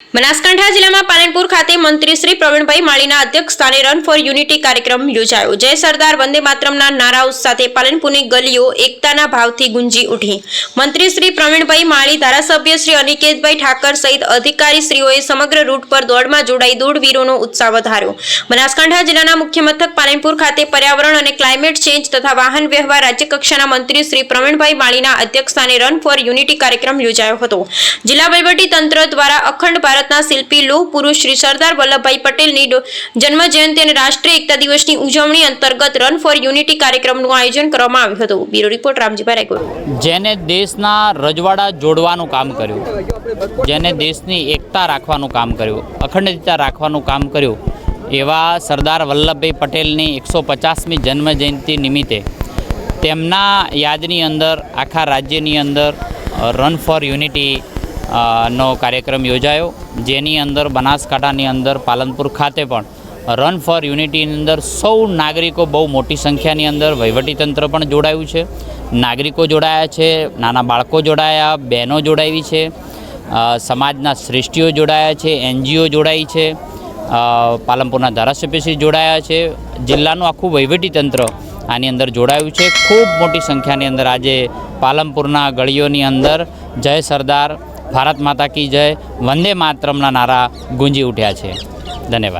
બનાસકાંઠા જિલ્લામાં પાલનપુર ખાતે મંત્રી શ્રી પ્રવીણભાઈ માળીના અધ્યક્ષસ્થાને રન ફોર યુનિટી કાર્યક્રમ યોજાયો, જય સરદાર, વંદે માતરમના નારાઓ સાથે પાલનપુરની ગલીઓ એકતાના ભાવથી ગુંજી ઉઠી. મંત્રી શ્રી પ્રવીણભાઈ માળી, ધારાસભ્ય શ્રી અનિકેતભાઈ ઠાકર સહિત અધિકારીશ્રીઓએ સમગ્ર રૂટ પર દોડમાં જોડાઈ દોડવીરોનો ઉત્સાહ વધાર્યો. બનાસકાંઠા જિલ્લાના મુખ્ય મથક પાલનપુર ખાતે પર્યાવરણ અને ક્લાઇમેટ ચેન્જ તથા વાહન વ્યવહાર રાજ્યકક્ષાના મંત્રી શ્રી પ્રવીણભાઈ માળીના અધ્યક્ષસ્થાને રન ફોર યુનિટી કાર્યક્રમ યોજાયો હતો. જિલ્લા તંત્ર દ્વારા અખંડ ભારતના શિલ્પી લોહ પુરુષ શ્રી સરદાર વલ્લભભાઈ પટેલની ડો- જન્મ જયંતિ અને રાષ્ટ્રીય એકતા દિવસની ઉજવણી અંતર્ગત રન ફોર યુનિટી કાર્યક્રમનું આયોજન કરવામાં આવ્યું હતું. Bureau report, Ramjibhai Raygor. જેને દેશના રજવાડા જોડવાનું કામ કર્યું, જેને દેશની એકતા રાખવાનું કામ કર્યું, અખંડિતતા રાખવાનું કામ કર્યું, એવા સરદાર વલ્લભભાઈ પટેલની એકસો પચાસમી જન્મજયંતિ નિમિત્તે તેમના યાદની અંદર, આખા રાજ્યની અંદર રન ફોર યુનિટી નો કાર્યક્રમ યોજાયો. જેની અંદર બનાસકાંઠાની અંદર પાલનપુર ખાતે પણ રન ફોર યુનિટીની અંદર સૌ નાગરિકો બહુ મોટી સંખ્યાની અંદર વહીવટીતંત્ર પણ જોડાયું છે. નાગરિકો જોડાયા છે, નાના બાળકો જોડાયા, બહેનો જોડાવી છે સમાજના શ્રેષ્ઠીઓ જોડાયા છે, એનજીઓ જોડાઈ છે પાલનપુરના ધારાસભ્યશ્રી જોડાયા છે. જિલ્લાનું આખું વહીવટીતંત્ર આની અંદર જોડાયું છે. ખૂબ મોટી સંખ્યાની અંદર આજે પાલનપુરના ગળીઓની અંદર જય સરદાર ભારત માતા કી જય વંદે માતરમના નારા ગુંજી ઉઠ્યા છે. ધન્યવાદ.